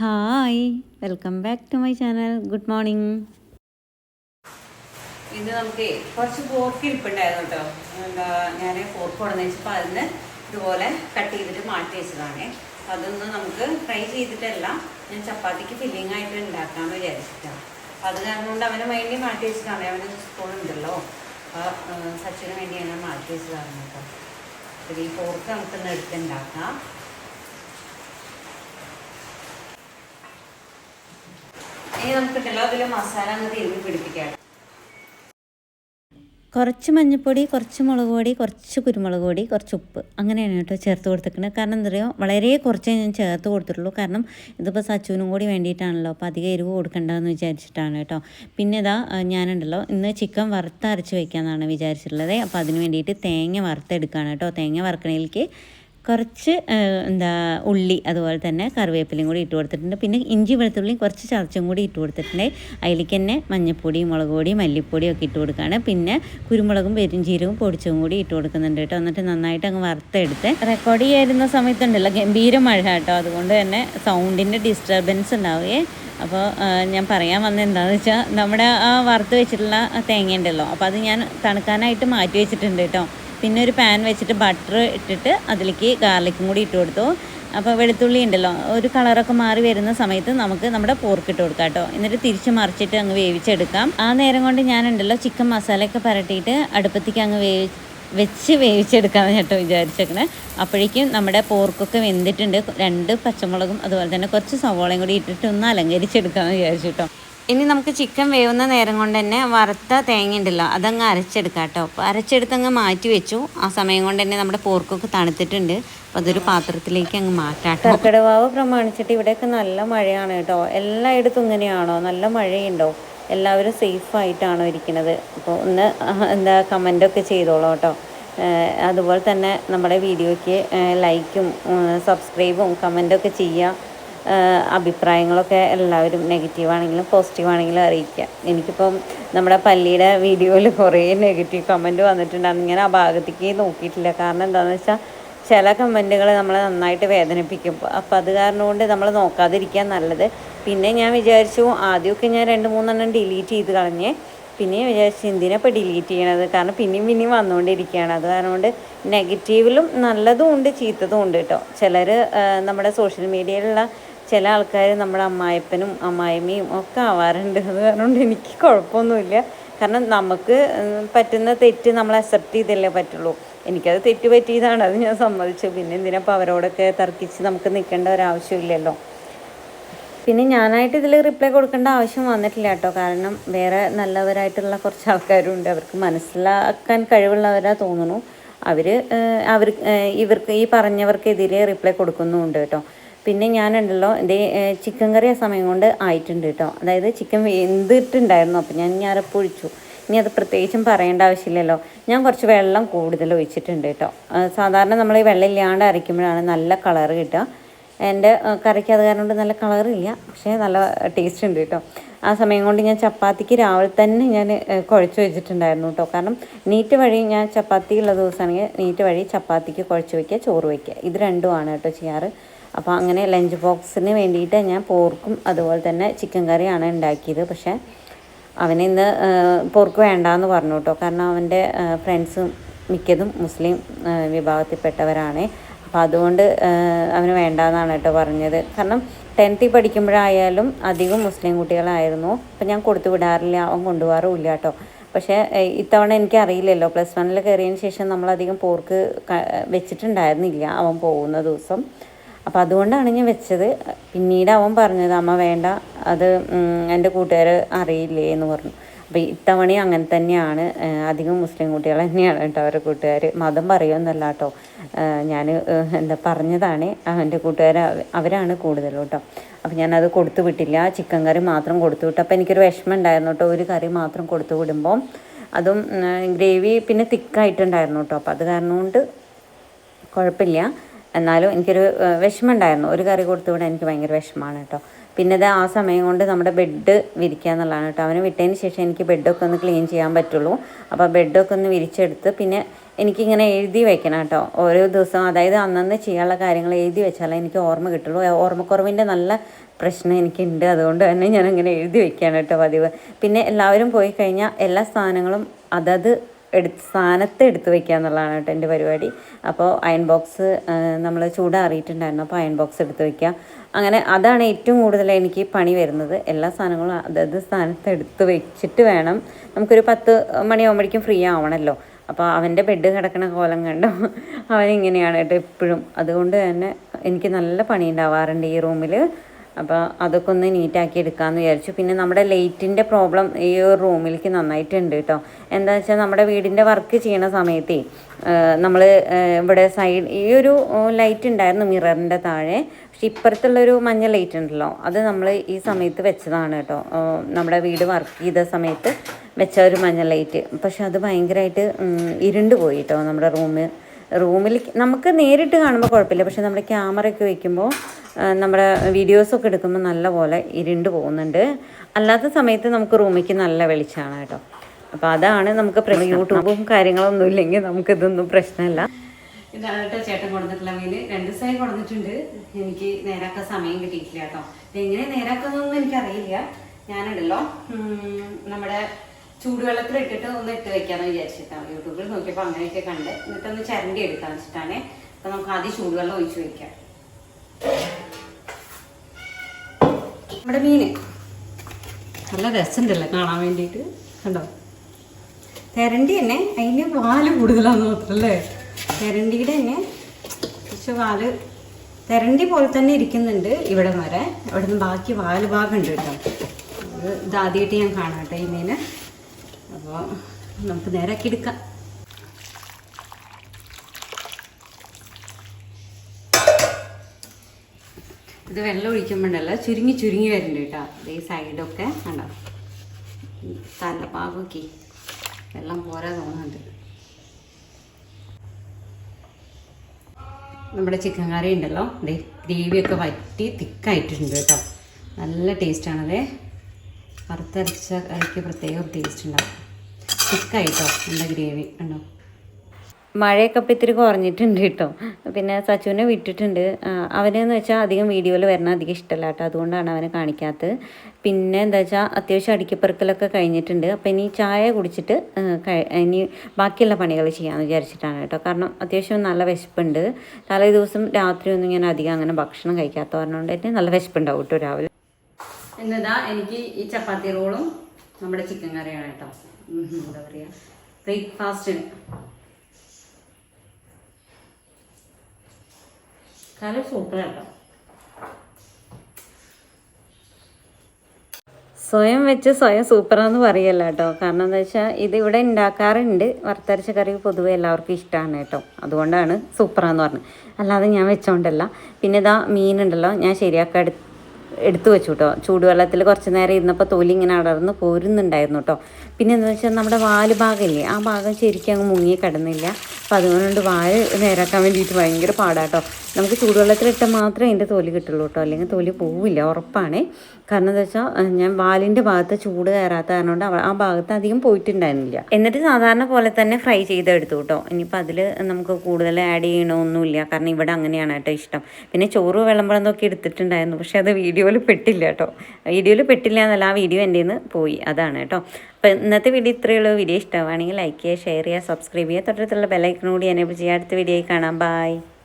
Hi welcome back to my channel. Good morning. ഇന്ന് നമുക്ക് കുറച്ച് പോർക്ക് ഇരിപ്പുണ്ടായിരുന്നു കേട്ടോ എന്താ ഞാൻ പോർക്ക് കൊണ്ടു വെച്ചപ്പോൾ അതിന് ഇതുപോലെ കട്ട് ചെയ്തിട്ട് മാറ്റി വെച്ചതാണ്. അപ്പം അതൊന്ന് നമുക്ക് ഫ്രൈ ചെയ്തിട്ടല്ല ഞാൻ ചപ്പാത്തിക്ക് ഫില്ലിംഗ് ആയിട്ട് ഉണ്ടാക്കാമെന്ന് വിചാരിച്ചിട്ടാണ് അപ്പം അത് കാരണം കൊണ്ട് അവന് വേണ്ടി മാറ്റി വെച്ചതാണ്. അവന് സ്കൂളുണ്ടല്ലോ അപ്പോൾ സച്ചിന് വേണ്ടി ഞാൻ മാറ്റി വെച്ചതാണ് കേട്ടോ. അപ്പോൾ ഈ പോർക്ക് നമുക്കൊന്ന് എടുത്തുണ്ടാക്കാം കുറച്ച് മഞ്ഞൾപ്പൊടി കുറച്ച് മുളക് പൊടി കുറച്ച് കുരുമുളക് പൊടി കുറച്ച് ഉപ്പ് അങ്ങനെയാണ് കേട്ടോ ചേർത്ത് കൊടുത്തിരിക്കുന്നത്. കാരണം എന്താ പറയുക വളരെ കുറച്ചേ ഞാൻ ചേർത്ത് കൊടുത്തിട്ടുള്ളൂ. കാരണം ഇതിപ്പോൾ സച്ചുവിനും കൂടി വേണ്ടിയിട്ടാണല്ലോ. അപ്പോൾ അധികം എരിവ് കൊടുക്കണ്ടെന്ന് വിചാരിച്ചിട്ടാണ് കേട്ടോ. പിന്നെ ഇതാ ഞാനുണ്ടല്ലോ. ഇന്ന് ചിക്കൻ വറുത്തരച്ച് വയ്ക്കാമെന്നാണ് വിചാരിച്ചിട്ടുള്ളത്. അപ്പോൾ അതിന് വേണ്ടിയിട്ട് തേങ്ങ വറുത്തെടുക്കുകയാണ് കേട്ടോ. തേങ്ങ വറുക്കണേലേക്ക് കുറച്ച് എന്താ ഉള്ളി അതുപോലെ തന്നെ കറിവേപ്പിലയും കൂടി ഇട്ട് കൊടുത്തിട്ടുണ്ട്. പിന്നെ ഇഞ്ചി വെളുത്തുള്ളിയും കുറച്ച് ചതച്ചും കൂടി ഇട്ട് കൊടുത്തിട്ടുണ്ട്. അതിലേക്ക് തന്നെ മഞ്ഞൾപ്പൊടി മുളക് പൊടി മല്ലിപ്പൊടിയും ഒക്കെ ഇട്ട് കൊടുക്കുകയാണ്. പിന്നെ കുരുമുളകും പെരുംജീരകവും പൊടിച്ചും കൂടി ഇട്ട് കൊടുക്കുന്നുണ്ട് കേട്ടോ. എന്നിട്ട് നന്നായിട്ട് അങ്ങ് വറുത്തെടുത്ത് റെക്കോർഡ് ചെയ്യായിരുന്ന സമയത്തുണ്ടല്ലോ ഗംഭീര മഴ കേട്ടോ. അതുകൊണ്ട് തന്നെ സൗണ്ടിന്റെ ഡിസ്റ്റർബൻസ് ഉണ്ടാവുകയെ. അപ്പോൾ ഞാൻ പറയാൻ വന്നത് എന്താണെന്ന് വെച്ചാൽ നമ്മുടെ ആ വറുത്ത് വെച്ചിട്ടുള്ള തേങ്ങ ഉണ്ടല്ലോ അപ്പോൾ അത് ഞാൻ തണുക്കാനായിട്ട് മാറ്റി വെച്ചിട്ടുണ്ട് കേട്ടോ. പിന്നെ ഒരു പാൻ വെച്ചിട്ട് ബട്ടർ ഇട്ടിട്ട് അതിലേക്ക് ഗാർലിക്കും കൂടി ഇട്ട് കൊടുത്തു. അപ്പോൾ വെളുത്തുള്ളി ഉണ്ടല്ലോ ഒരു കളറൊക്കെ മാറി വരുന്ന സമയത്ത് നമുക്ക് നമ്മുടെ പോർക്ക് ഇട്ട് കൊടുക്കാം കേട്ടോ എന്നിട്ട് തിരിച്ച് മറിച്ചിട്ട് അങ്ങ് വേവിച്ചെടുക്കാം. ആ നേരം കൊണ്ട് ഞാനുണ്ടല്ലോ ചിക്കൻ മസാലയൊക്കെ പരട്ടിയിട്ട് അടുപ്പത്തേക്ക് അങ്ങ് വേവി വെച്ച് വേവിച്ചെടുക്കാമെന്ന് കേട്ടോ വിചാരിച്ചേക്കണേ. അപ്പോഴേക്കും നമ്മുടെ പോർക്കൊക്കെ വെന്തിട്ടുണ്ട്. രണ്ട് പച്ചമുളകും അതുപോലെ തന്നെ കുറച്ച് സവോളയും കൂടി ഇട്ടിട്ട് ഒന്ന് അലങ്കരിച്ചെടുക്കാമെന്ന് വിചാരിച്ചു കേട്ടോ ഇനി നമുക്ക് ചിക്കൻ വേവുന്ന നേരം കൊണ്ട് തന്നെ വറുത്ത തേങ്ങ ഉണ്ടല്ലോ അതങ്ങ് അരച്ചെടുക്കാം കേട്ടോ. അപ്പോൾ അരച്ചെടുത്തങ്ങ് മാറ്റി വെച്ചു. ആ സമയം കൊണ്ട് തന്നെ നമ്മുടെ പോർക്കൊക്കെ തണുത്തിട്ടുണ്ട്. അപ്പോൾ അതൊരു പാത്രത്തിലേക്ക് അങ്ങ് മാറ്റാം കർക്കിടവാവ് പ്രമാണിച്ചിട്ട് ഇവിടെയൊക്കെ നല്ല മഴയാണ് കേട്ടോ. എല്ലായിടത്തും ഇങ്ങനെയാണോ? നല്ല മഴയുണ്ടോ? എല്ലാവരും സേഫ് ആയിട്ടാണോ ഇരിക്കുന്നത്? അപ്പോൾ ഒന്ന് എന്താ കമന്റൊക്കെ ചെയ്തോളൂ കേട്ടോ. അതുപോലെ തന്നെ നമ്മുടെ വീഡിയോയ്ക്ക് ലൈക്കും സബ്സ്ക്രൈബും കമന്റൊക്കെ ചെയ്യുക. അഭിപ്രായങ്ങളൊക്കെ എല്ലാവരും നെഗറ്റീവ് ആണെങ്കിലും പോസിറ്റീവ് ആണെങ്കിലും അറിയിക്കുക. എനിക്കിപ്പം നമ്മുടെ പള്ളിയുടെ വീഡിയോയിൽ കുറേ നെഗറ്റീവ് കമന്റ് വന്നിട്ടുണ്ട്. ഞാൻ ആ ഭാഗത്തേക്ക് നോക്കിയിട്ടില്ല. കാരണം എന്താണെന്ന് വെച്ചാൽ ചില കമന്റുകൾ നമ്മളെ നന്നായിട്ട് വേദനിപ്പിക്കും. അപ്പോൾ അത് കാരണം കൊണ്ട് നമ്മൾ നോക്കാതിരിക്കാൻ നല്ലത്. പിന്നെ ഞാൻ വിചാരിച്ചു ആദ്യമൊക്കെ ഞാൻ രണ്ട് മൂന്നെണ്ണം ഡിലീറ്റ് ചെയ്ത് കളഞ്ഞേ പിന്നെ വിചാരിച്ചു എന്തിനാ ഇപ്പോൾ ഡിലീറ്റ് ചെയ്യണത്? കാരണം പിന്നെയും പിന്നെയും വന്നുകൊണ്ടിരിക്കുകയാണ് അത് കാരണം കൊണ്ട് നെഗറ്റീവിലും നല്ലതും ഉണ്ട് ചീത്തതും ഉണ്ട് കേട്ടോ ചിലർ നമ്മുടെ സോഷ്യൽ മീഡിയയിലുള്ള ചില ആൾക്കാർ നമ്മുടെ അമ്മായപ്പനും അമ്മായിമ്മയും ഒക്കെ ആവാറുണ്ട്. അത് കാരണം എനിക്ക് കുഴപ്പമൊന്നുമില്ല. കാരണം നമുക്ക് പറ്റുന്ന തെറ്റ് നമ്മൾ അക്സെപ്റ്റ് ചെയ്തല്ലേ പറ്റുള്ളൂ. എനിക്കത് തെറ്റ് പറ്റിയതാണ് അത് ഞാൻ സമ്മതിച്ചു. പിന്നെ എന്തിനാ ഇപ്പോൾ അവരോടൊക്കെ തർക്കിച്ച് നമുക്ക് നിൽക്കേണ്ട ഒരാവശ്യമില്ലല്ലോ പിന്നെ ഞാനായിട്ട് ഇതിൽ റിപ്ലൈ കൊടുക്കേണ്ട ആവശ്യം വന്നിട്ടില്ല കേട്ടോ. കാരണം വേറെ നല്ലവരായിട്ടുള്ള കുറച്ച് ആൾക്കാരുണ്ട്. അവർക്ക് മനസ്സിലാക്കാൻ കഴിവുള്ളവരാ തോന്നുന്നു. അവർ അവർ ഇവർക്ക് ഈ പറഞ്ഞവർക്കെതിരെ റിപ്ലൈ കൊടുക്കുന്നുമുണ്ട് കേട്ടോ. പിന്നെ ഞാനുണ്ടല്ലോ ഇതേ ചിക്കൻ കറി ആ സമയം കൊണ്ട് ആയിട്ടുണ്ട് കേട്ടോ അതായത് ചിക്കൻ വെന്തിട്ടുണ്ടായിരുന്നു അപ്പോൾ ഞാൻ ഞാൻ അരപ്പൊഴിച്ചു ഇനി അത് പ്രത്യേകിച്ചും പറയേണ്ട ആവശ്യമില്ലല്ലോ. ഞാൻ കുറച്ച് വെള്ളം കൂടുതൽ ഒഴിച്ചിട്ടുണ്ട് കേട്ടോ സാധാരണ നമ്മൾ ഈ വെള്ളം ഇല്ലാണ്ട് അരയ്ക്കുമ്പോഴാണ് നല്ല കളർ കിട്ടുക. എന്റെ കറിക്ക് അത് കാരണം കൊണ്ട് നല്ല കളറില്ല പക്ഷേ നല്ല ടേസ്റ്റ് ഉണ്ട് കേട്ടോ ആ സമയം കൊണ്ട് ഞാൻ ചപ്പാത്തിക്ക് രാവിലെ തന്നെ ഞാൻ കുഴച്ച് വെച്ചിട്ടുണ്ടായിരുന്നു കേട്ടോ കാരണം നീറ്റ് വഴി ഞാൻ ചപ്പാത്തി ഉള്ള ദിവസമാണെങ്കിൽ നീറ്റ് വഴി ചപ്പാത്തിക്ക് കുഴച്ച് വയ്ക്കുക ചോറ് വയ്ക്കുക ഇത് രണ്ടുമാണ് കേട്ടോ ചെയ്യാറ്. അപ്പോൾ അങ്ങനെ ലഞ്ച് ബോക്സിന് വേണ്ടിയിട്ട് ഞാൻ പോർക്കും അതുപോലെ തന്നെ ചിക്കൻ കറിയാണ് ഉണ്ടാക്കിയത്. പക്ഷേ അവന് ഇന്ന് പോർക്ക് വേണ്ടാന്ന് പറഞ്ഞു കേട്ടോ കാരണം അവന്റെ ഫ്രണ്ട്സ് മിക്കതും മുസ്ലിം വിഭാഗത്തിൽപ്പെട്ടവരാണ്. അപ്പോൾ അതുകൊണ്ട് അവന് വേണ്ടാന്നാണ് കേട്ടോ പറഞ്ഞത്. കാരണം ടെൻത്തിൽ പഠിക്കുമ്പോഴായാലും അധികം മുസ്ലിം കുട്ടികളായിരുന്നു. അപ്പം ഞാൻ കൊടുത്തു വിടാറില്ല അവൻ കൊണ്ടുപോകാറുമില്ല കേട്ടോ പക്ഷേ ഇത്തവണ എനിക്ക് അറിയില്ലല്ലോ പ്ലസ് വണ്ണിൽ കയറിയതിന് ശേഷം നമ്മളധികം പോർക്ക് വെച്ചിട്ടുണ്ടായിരുന്നില്ല അവൻ പോകുന്ന ദിവസം. അപ്പോൾ അതുകൊണ്ടാണ് ഞാൻ വെച്ചത്. പിന്നീട് അവൻ പറഞ്ഞത് അമ്മ വേണ്ട അത് എന്റെ കൂട്ടുകാർ അറിയില്ലേ? എന്ന് പറഞ്ഞു. അപ്പോൾ ഇത്തവണ അങ്ങനെ തന്നെയാണ്. അധികം മുസ്ലിം കുട്ടികൾ തന്നെയാണ് കേട്ടോ അവരുടെ കൂട്ടുകാർ മതം പറയുമെന്നല്ല കേട്ടോ. ഞാൻ എന്താ പറഞ്ഞതാണ് അവന്റെ കൂട്ടുകാർ അവരാണ് കൂടുതലും കേട്ടോ. അപ്പോൾ ഞാനത് കൊടുത്തു വിട്ടില്ല. ചിക്കൻ കറി മാത്രം കൊടുത്തു വിട്ടു. അപ്പോൾ എനിക്കൊരു വിഷമം ഉണ്ടായിരുന്നു കേട്ടോ. ഒരു കറി മാത്രം കൊടുത്തു വിടുമ്പോൾ അതും ഗ്രേവി പിന്നെ തിക്കായിട്ടുണ്ടായിരുന്നു കേട്ടോ. അപ്പോൾ അത് കാരണം കൊണ്ട് കുഴപ്പമില്ല. എന്നാലും എനിക്കൊരു വിഷമമുണ്ടായിരുന്നു. ഒരു കറി കൊടുത്തു വിടാൻ എനിക്ക് ഭയങ്കര വിഷമമാണ് കേട്ടോ. പിന്നെ ഇത് ആ സമയം കൊണ്ട് നമ്മുടെ ബെഡ് വിരിക്കുക എന്നുള്ളതാണ് കേട്ടോ. അവന് വിട്ടതിന് ശേഷം എനിക്ക് ബെഡൊക്കെ ഒന്ന് ക്ലീൻ ചെയ്യാൻ പറ്റുള്ളൂ. അപ്പോൾ ബെഡൊക്കെ ഒന്ന് വിരിച്ചെടുത്ത് പിന്നെ എനിക്കിങ്ങനെ എഴുതി വെക്കണം കേട്ടോ. ഓരോ ദിവസം അതായത് അന്നന്ന് ചെയ്യാനുള്ള കാര്യങ്ങൾ എഴുതി വെച്ചാലേ എനിക്ക് ഓർമ്മ കിട്ടുള്ളൂ. ഓർമ്മക്കുറവിന്റെ നല്ല പ്രശ്നം എനിക്കുണ്ട്. അതുകൊണ്ട് തന്നെ ഞാൻ അങ്ങനെ എഴുതി വെക്കുകയാണ് കേട്ടോ പതിവ്. പിന്നെ എല്ലാവരും പോയി കഴിഞ്ഞാൽ എല്ലാ സാധനങ്ങളും അതത് എടുത്ത് സ്ഥാനത്ത് എടുത്ത് വെക്കുക എന്നുള്ളതാണ് കേട്ടോ എന്റെ പരിപാടി. അപ്പോൾ അയൺ ബോക്സ് നമ്മൾ ചൂടാറിയിട്ടുണ്ടായിരുന്നു. അപ്പോൾ അയൺ ബോക്സ് എടുത്ത് വെക്കുക. അങ്ങനെ അതാണ് ഏറ്റവും കൂടുതൽ എനിക്ക് പണി വരുന്നത്. എല്ലാ സാധനങ്ങളും അതത് സ്ഥാനത്ത് എടുത്ത് വെച്ചിട്ട് വേണം. നമുക്കൊരു പത്ത് മണിയാകുമ്പോഴേക്കും ഫ്രീ ആവണമല്ലോ അപ്പോൾ അവന്റെ ബെഡ് കിടക്കണ കോലം കണ്ടോ? അവനിങ്ങനെയാണ് കേട്ടോ എപ്പോഴും. അതുകൊണ്ട് തന്നെ എനിക്ക് നല്ല പണി ഉണ്ടാവാറുണ്ട് ഈ റൂമിൽ അപ്പോൾ അതൊക്കെ ഒന്ന് നീറ്റാക്കി എടുക്കാമെന്ന് വിചാരിച്ചു. പിന്നെ നമ്മുടെ ലൈറ്റിന്റെ പ്രോബ്ലം ഈ ഒരു റൂമിലേക്ക് നന്നായിട്ടുണ്ട് കേട്ടോ. എന്താ വെച്ചാൽ നമ്മുടെ വീടിന്റെ വർക്ക് ചെയ്യണ സമയത്തേ നമ്മൾ ഇവിടെ സൈഡ് ഈ ഒരു ലൈറ്റ് ഉണ്ടായിരുന്നു മിററിന്റെ താഴെ. പക്ഷെ ഇപ്പുറത്തുള്ളൊരു മഞ്ഞ ലൈറ്റ് ഉണ്ടല്ലോ അത് നമ്മൾ ഈ സമയത്ത് വെച്ചതാണ് കേട്ടോ. നമ്മുടെ വീട് വർക്ക് ചെയ്ത സമയത്ത് വെച്ച ഒരു മഞ്ഞ ലൈറ്റ്. പക്ഷെ അത് ഭയങ്കരമായിട്ട് ഇരുണ്ട് പോയി കേട്ടോ നമ്മുടെ റൂമ്. റൂമിൽ നമുക്ക് നേരിട്ട് കാണുമ്പോൾ കുഴപ്പമില്ല. പക്ഷെ നമ്മുടെ ക്യാമറയൊക്കെ വെക്കുമ്പോൾ നമ്മുടെ വീഡിയോസൊക്കെ എടുക്കുമ്പോൾ നല്ല പോലെ ഇരുണ്ട് പോകുന്നുണ്ട്. അല്ലാത്ത സമയത്ത് നമുക്ക് റൂമിലേക്ക് നല്ല വെളിച്ചമാണ് കേട്ടോ. അപ്പോൾ അതാണ് നമുക്ക് യൂട്യൂബും കാര്യങ്ങളൊന്നും ഇല്ലെങ്കിൽ നമുക്കിതൊന്നും പ്രശ്നമല്ല. ഇതാണ് കേട്ടോ ചേട്ടൻ കൊടുത്തിട്ടുള്ള മീൻ രണ്ട് ദിവസമായി കൊടുത്തിട്ടുണ്ട്. എനിക്ക് നേരാക്കാൻ സമയം കിട്ടിയിട്ടില്ല കേട്ടോ. എങ്ങനെ നേരാക്കുന്നൊന്നും എനിക്കറിയില്ല. ഞാനുണ്ടല്ലോ. നമ്മുടെ ചൂടുവെള്ളത്തിൽ ഇട്ടിട്ട് ഒന്ന് ഇട്ട് വെക്കാന്ന് വിചാരിച്ചിട്ടാണ്. യൂട്യൂബിൽ നോക്കിയപ്പോൾ അങ്ങനെയൊക്കെ കണ്ട്. എന്നിട്ടൊന്ന് ചരണ്ടി എടുക്കാന്ന് വെച്ചിട്ടാണ്. അപ്പം നമുക്ക് ആദ്യം ചൂടുവെള്ളം ഒഴിച്ചു വെക്കാം. നമ്മുടെ മീന് നല്ല രസമുണ്ടല്ലേ കാണാൻ വേണ്ടിയിട്ട്? കണ്ടോ? തെരണ്ടി തന്നെ അതിന് വാൽ കൂടുതലാന്ന് മാത്രല്ലേ? തെരണ്ടിയുടെ തന്നെ കുറച്ച് വാൽ തെരണ്ടി പോലെ തന്നെ ഇരിക്കുന്നുണ്ട് ഇവിടെ വരെ. ഇവിടെ നിന്ന് ബാക്കി വാൽ ഭാഗമുണ്ട് കേട്ടോ. അത് ഇതാദ്യമായിട്ട് ഞാൻ കാണാം കേട്ടോ ഈ മീന് അപ്പോൾ നമുക്ക് നേരാക്കി എടുക്കാം. ഇത് വെള്ളം ഒഴിക്കുമ്പോഴല്ല ചുരുങ്ങി ചുരുങ്ങി വരുന്നുണ്ട് കേട്ടോ. ഈ സൈഡൊക്കെ കണ്ടോ? തലപ്പാകൊക്കെ വെള്ളം പോരാ തോന്നുന്നുണ്ട്. നമ്മുടെ ചിക്കൻ കറി ഉണ്ടല്ലോ. ദേ ഗ്രേവിയൊക്കെ വറ്റി തിക്കായിട്ടുണ്ട് കേട്ടോ. നല്ല ടേസ്റ്റാണതേ. വറുത്തരച്ച കറിക്ക് പ്രത്യേക ടേസ്റ്റ് ഉണ്ടാവും. തിക്കായിട്ടോ നമ്മുടെ ഗ്രേവി? ഉണ്ടോ മഴയൊക്കെ ഇപ്പം ഇത്തിരി കുറഞ്ഞിട്ടുണ്ട് കേട്ടോ. പിന്നെ സച്ചുവിനെ വിട്ടിട്ടുണ്ട്. അവനെന്ന് വെച്ചാൽ അധികം വീഡിയോയിൽ വരണം അധികം ഇഷ്ടമല്ല കേട്ടോ. അതുകൊണ്ടാണ് അവനെ കാണിക്കാത്തത്. പിന്നെ എന്താ വെച്ചാൽ അത്യാവശ്യം അടിക്കപ്പെറുക്കലൊക്കെ കഴിഞ്ഞിട്ടുണ്ട്. അപ്പം ഇനി ചായ കുടിച്ചിട്ട് ഇനി ബാക്കിയുള്ള പണികൾ ചെയ്യാമെന്ന് വിചാരിച്ചിട്ടാണ് കേട്ടോ. കാരണം അത്യാവശ്യം നല്ല വിശപ്പുണ്ട്. തലേ ദിവസം രാത്രി ഒന്നും ഞാൻ അധികം അങ്ങനെ ഭക്ഷണം കഴിക്കാത്ത പറഞ്ഞുകൊണ്ട് തന്നെ നല്ല വിശപ്പുണ്ടാവും കേട്ടോ രാവിലെ. എന്നതാ എനിക്ക് ഈ ചപ്പാത്തി റോളും നമ്മുടെ ചിക്കൻ കറിയാണ് കേട്ടോ. എന്താ പറയുക ബ്രേക്ക്ഫാസ്റ്റിന് കറി സൂപ്പർ കേട്ടോ സ്വയം വെച്ച് സ്വയം സൂപ്പറാന്ന് പറയല്ല കേട്ടോ. കാരണം എന്താ വെച്ചാൽ ഇത് ഇവിടെ ഉണ്ടാക്കാറുണ്ട് വറുത്തരച്ച കറി പൊതുവെ എല്ലാവർക്കും ഇഷ്ടമാണ് കേട്ടോ. അതുകൊണ്ടാണ് സൂപ്പറാന്ന് പറഞ്ഞത്. അല്ലാതെ ഞാൻ വെച്ചോണ്ടല്ല. പിന്നെ ഇതാ മീനുണ്ടല്ലോ ഞാൻ ശരിയാക്കാൻ എടുത്ത് എടുത്തു വെച്ചു കേട്ടോ. ചൂടുവെള്ളത്തിൽ കുറച്ച് നേരം ഇരുന്നപ്പോൾ തോലി ഇങ്ങനെ അടർന്ന് പോരുന്നുണ്ടായിരുന്നു കേട്ടോ. പിന്നെ എന്താ വെച്ചാൽ നമ്മുടെ വാൽ ഭാഗമില്ലേ ആ ഭാഗം ശരിക്കും അങ്ങ് മുങ്ങി കിടന്നില്ല. അപ്പോൾ അതുകൊണ്ട് വായ നേരാക്കാൻ വേണ്ടിയിട്ട് ഭയങ്കര പാടാട്ടോ. നമുക്ക് ചൂടുവെള്ളത്തിലിട്ടാൽ മാത്രമേ അതിന്റെ തൊലി കിട്ടുള്ളൂ കേട്ടോ. അല്ലെങ്കിൽ തൊലി പോവില്ല ഉറപ്പാണേ. കാരണം എന്താ വെച്ചാൽ ഞാൻ വാലിന്റെ ഭാഗത്ത് ചൂട് കയറാത്ത കാരണം ആ ഭാഗത്ത് അധികം പോയിട്ടുണ്ടായിരുന്നില്ല. എന്നിട്ട് സാധാരണ പോലെ തന്നെ ഫ്രൈ ചെയ്തെടുത്തു കേട്ടോ. ഇനിയിപ്പോൾ അതിൽ നമുക്ക് കൂടുതൽ ആഡ് ചെയ്യണമൊന്നുമില്ല. കാരണം ഇവിടെ അങ്ങനെയാണ് കേട്ടോ ഇഷ്ടം. പിന്നെ ചോറ് വിളമ്പഴന്നൊക്കെ എടുത്തിട്ടുണ്ടായിരുന്നു. പക്ഷേ അത് വീഡിയോയിൽ പെട്ടില്ല കേട്ടോ. വീഡിയോയിൽ പെട്ടില്ല എന്നല്ല ആ വീഡിയോ എന്റെ നിന്ന് പോയി. അതാണ് കേട്ടോ. അപ്പോൾ ഇന്നത്തെ വീഡിയോ ഇത്രയേ ഉള്ളൂ. വീഡിയോ ഇഷ്ടമാണെങ്കിൽ ലൈക്ക് ചെയ്യുക ഷെയർ ചെയ്യുക സബ്സ്ക്രൈബ് ചെയ്യുക. തൊട്ടടുത്തുള്ള കൂടി എനേബിൾ ചെയ്യുക. അടുത്ത വീഡിയോയിൽ കാണാം. ബൈ